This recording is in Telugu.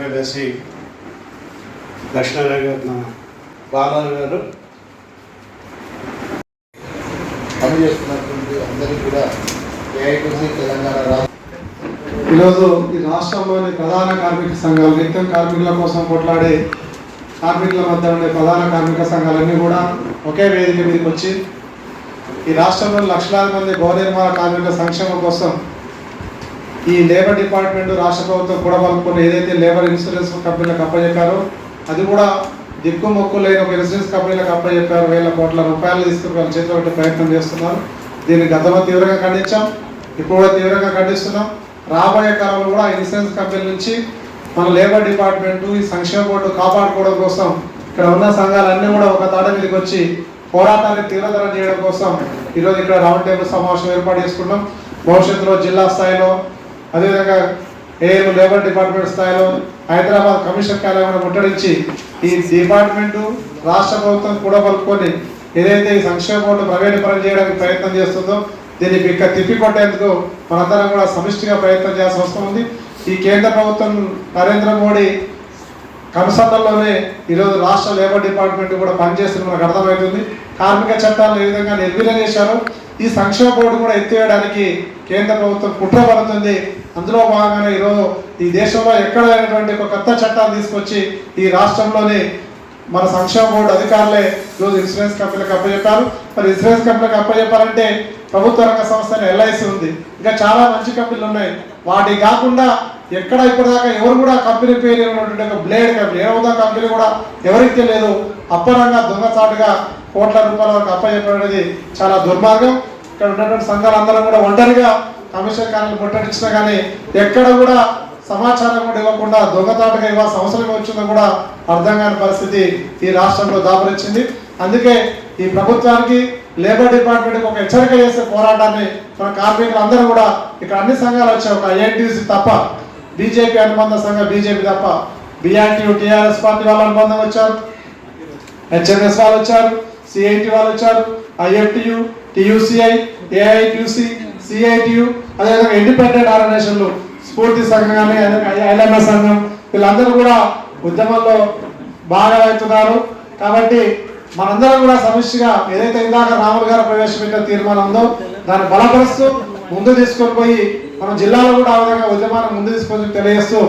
కార్యదర్శి లక్ష్మణరావు గారు మన బాలాజీ గారు. పనిచేస్తున్నటువంటి అందరికీ కూడా ఏఐటీసీ తెలంగాణ రాష్ట్ర ఈరోజు ఈ రాష్ట్రంలోని ప్రధాన కార్మిక సంఘాలు నిత్యం కార్మికుల కోసం కొట్లాడే కార్మికుల మధ్య ఉండే ప్రధాన కార్మిక సంఘాలన్నీ కూడా ఒకే వేదిక మీదకి వచ్చి ఈ రాష్ట్రంలో లక్షలాది మంది నిర్మాణ కార్మికుల సంక్షేమం కోసం ఈ లేబర్ డిపార్ట్మెంట్ రాష్ట్ర ప్రభుత్వం కూడా పలుకుని ఏదైతే లేబర్ ఇన్సూరెన్స్ కంపెనీలకు అప్పచెప్పారో అది కూడా దిక్కుమొక్కు లేని ఒక ఇన్సూరెన్స్ కంపెనీలకు అప్పచెప్పారు. వేల కోట్ల రూపాయలు తీసుకుని వాళ్ళ చేతిలో పెట్టే ప్రయత్నం చేస్తున్నారు. దీన్ని గతంలో తీవ్రంగా ఖండించాం. ఇప్పుడు కూడా తీవ్రంగా ఖండిస్తున్నాం. రాబోయే కాలంలో కూడా ఇన్సూరెన్స్ కంపెనీ నుంచి మన లేబర్ డిపార్ట్మెంట్ ఈ సంక్షేమ బోర్డు కాపాడుకోవడం కోసం ఇక్కడ ఉన్న సంఘాలన్నీ కూడా ఒక తాడ మీదకి వచ్చి పోరాటాన్ని తీవ్రతరం చేయడం కోసం ఈరోజు ఇక్కడ రౌండ్ టేబుల్ సమావేశం ఏర్పాటు చేసుకున్నాం. భవిష్యత్తులో జిల్లా స్థాయిలో అదేవిధంగా ఏఎం లేబర్ డిపార్ట్మెంట్ స్థాయిలో హైదరాబాద్ కమిషన్ కార్యాలయం ముట్టడించి ఈ డిపార్ట్మెంటు రాష్ట్ర ప్రభుత్వం కూడా పలుకొని ఏదైతే ఈ సంక్షేమ బోర్డు ప్రైవేట్ పరం చేయడానికి ప్రయత్నం చేస్తుందో దీన్ని ఇక తిప్పికొట్టేందుకు మనందరం కూడా సమిష్టిగా ప్రయత్నం చేయాల్సిన అవసరం ఉంది. ఈ కేంద్ర ప్రభుత్వం నరేంద్ర మోడీ కనుసన్నల్లోనే ఈరోజు రాష్ట్ర లేబర్ డిపార్ట్మెంట్ కూడా పనిచేస్తుంది మనకు అర్థమవుతుంది. కార్మిక చట్టాలను ఏ విధంగా నిర్వీర్యం చేశారో ఈ సంక్షేమ బోర్డు కూడా ఎత్తివేయడానికి కేంద్ర ప్రభుత్వం కుట్ర పడుతుంది. అందులో భాగంగానే ఈరోజు ఈ దేశంలో ఎక్కడ లేనటువంటి ఒక కొత్త చట్టాలు తీసుకొచ్చి ఈ రాష్ట్రంలోని మన సంక్షేమ బోర్డు అధికారులే ఈరోజు ఇన్సూరెన్స్ కంపెనీలకు అప్పచెప్పారు. మరి ఇన్సూరెన్స్ కంపెనీలకు అప్పచెప్పారంటే ప్రభుత్వ రంగ సంస్థ ఎల్ఐసి ఉంది. ఇంకా చాలా మంచి కంపెనీలు ఉన్నాయి. వాటి కాకుండా ఎక్కడ ఇప్పటిదాకా ఎవరు కూడా కంపెనీ పేరు ఉన్నటువంటి ఒక బ్లేడ్ కంపెనీ ఏమవుతా కంపెనీ కూడా ఎవరికి తెలియదు. అప్పరంగా దొంగచాటుగా కోట్ల రూపాయల వరకు అప్పచెప్పడం చాలా దుర్మార్గం. ఇక్కడ ఉన్నటువంటి సంఘాలందరం కూడా ఒంటరిగా కమిషన్ కార్యాలయం ముట్టడించినా కానీ ఎక్కడ కూడా సమాచారం కూడా ఇవ్వకుండా దొంగతాటగా ఇవ్వాల్సిన అవసరం వచ్చిందో కూడా అర్థం కాని పరిస్థితి ఈ రాష్ట్రంలో దాపరించింది. అందుకే ఈ ప్రభుత్వానికి లేబర్ డిపార్ట్మెంట్కి ఒక హెచ్చరిక చేసే పోరాటాన్ని మన కార్మికులు అందరూ కూడా ఇక్కడ అన్ని సంఘాలు వచ్చాయి ఒక ఐఎన్టీసీ తప్ప బీజేపీ అనుబంధ సంఘం బీజేపీ తప్ప బీఆర్టీ టీఆర్ఎస్ పార్టీ వాళ్ళ అనుబంధం వచ్చారు హెచ్ఎంఎస్ వాళ్ళు వచ్చారు సిఐటి వాళ్ళు వచ్చారు ఐఎఫ్టియు టీయూసీఐ ఏఐటియుసి సిఐటియు అదేవిధంగా ఇండిపెండెంట్ ఆర్గనైజేషన్లు స్ఫూర్తి సంఘం కానీ ఎల్ఎంఎస్ సంఘం వీళ్ళందరూ కూడా ఉద్యమంలో భాగమవుతున్నారు. కాబట్టి మనందరం కూడా సమిష్టిగా ఏదైతే ఇందాక రాములు గారు ప్రవేశపెట్టిన తీర్మానం ఉందో దాన్ని బలపరుస్తూ ముందు తీసుకొని పోయి మన జిల్లాలో కూడా ఆ విధంగా ఉద్యమాన్ని ముందు తీసుకొని తెలియజేస్తూ